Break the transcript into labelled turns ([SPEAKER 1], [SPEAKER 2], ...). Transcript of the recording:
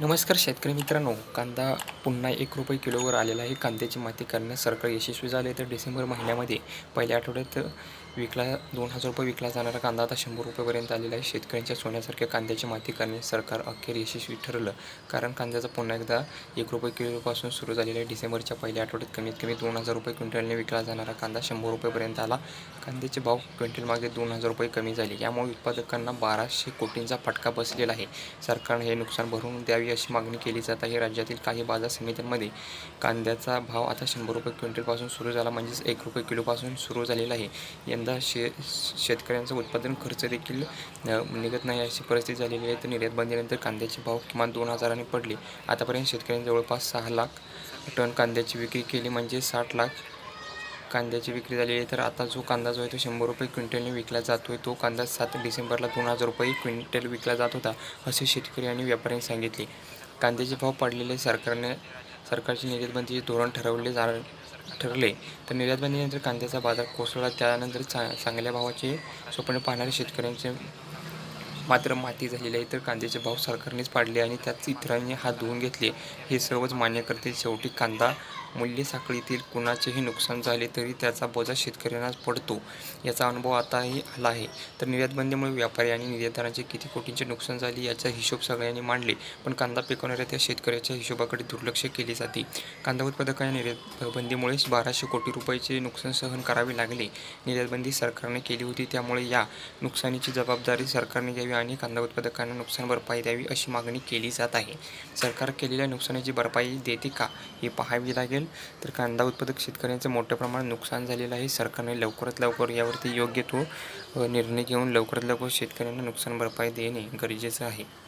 [SPEAKER 1] नमस्कार शेतकरी मित्रांनो कांदा पुन्हा एक रुपये किलोवर आलेला आहे. कांद्याची माती करण्यास सरकार यशस्वी झाले तर डिसेंबर महिन्यामध्ये पहिल्या आठवड्यात विकला दोन हजार रुपये विकला जाणारा कांदा आता शंभर रुपयेपर्यंत आलेला आहे. शेतकऱ्यांच्या सोन्यासारख्या कांद्याची माती करण्यास सरकार अखेर यशस्वी ठरलं. कारण कांद्याचा पुन्हा एकदा एक रुपये किलोपासून सुरू झालेला आहे. डिसेंबरच्या पहिल्या आठवड्यात कमीत कमी दोन हजार रुपये क्विंटलने विकला जाणारा कांदा शंभर रुपयेपर्यंत आला. कांद्याचे भाव क्विंटल मागे दोन हजार रुपये कमी झाले. यामुळे उत्पादकांना बाराशे कोटींचा फटका बसलेला आहे. सरकारने हे नुकसान भरून द्यावी अशी मागणी केली जात आहे. राज्यातील काही बाजार समित्यांमध्ये कांद्याचा भाव आता शंभर रुपये क्विंटलपासून सुरू झाला म्हणजेच एक रुपये किलोपासून सुरू झालेला आहे. यंदा शे शेतकऱ्यांचं उत्पादन खर्च देखील निघत नाही अशी परिस्थिती झालेली आहे. तर निर्यात बंदीनंतर कांद्याचे भाव किमान दोन हजारांनी पडले. आतापर्यंत शेतकऱ्यांनी जवळपास सहा लाख टन कांद्याची विक्री केली म्हणजे साठ लाख कांद्याची विक्री झालेली आहे. तर आता जो कांदा जो आहे तो शंभर रुपये क्विंटलने विकला जातो आहे तो कांदा सात डिसेंबरला दोन हजार रुपये क्विंटल विकला जात होता असे शेतकरी आणि व्यापाऱ्यांनी सांगितले. कांद्याचे भाव पडलेले सरकारने सरकारचे निर्यातबंदीचे धोरण ठरवले जा ठरले. तर निर्यातबंदीनंतर कांद्याचा बाजार कोसळला. त्यानंतर चा चांगल्या भावाचे स्वप्न पाहणारे शेतकऱ्यांचे मात्र माती झालेली आहे. तर कांद्याचे भाव सरकारनेच पाडले आणि त्यात इतरांनी हात धुवून घेतले. हे सर्वच मान्य करते शेवटी कांदा मूल्य साखळीतील कुणाचेही नुकसान झाले तरी त्याचा बोजा शेतकऱ्यांनाच पडतो याचा अनुभव आताही आला आहे. तर निर्यातबंदीमुळे व्यापारी आणि निर्यातदारांचे किती कोटींचे नुकसान झाले याचा हिशोब सगळ्यांनी मांडले पण कांदा पिकवणाऱ्या त्या शेतकऱ्याच्या हिशोबाकडे दुर्लक्ष केले जाते. कांदा उत्पादकांना निर्यातबंदीमुळे बाराशे कोटी रुपयाचे नुकसान सहन करावे लागले. निर्यातबंदी सरकारने केली होती त्यामुळे या नुकसानीची जबाबदारी सरकारने घ्यावी आणि कांदा उत्पादकांना नुकसान भरपाई द्यावी अशी मागणी केली जात आहे. सरकार केलेल्या नुकसानीची भरपाई देते का हे पाहावे लागेल. तर कांदा उत्पादक शेतकऱ्यांचं मोठ्या प्रमाणात नुकसान झालेलं आहे. सरकारने लवकरात लवकर यावरती योग्य तो निर्णय घेऊन लवकरात लवकर शेतकऱ्यांना नुकसान भरपाई देणे गरजेचं आहे.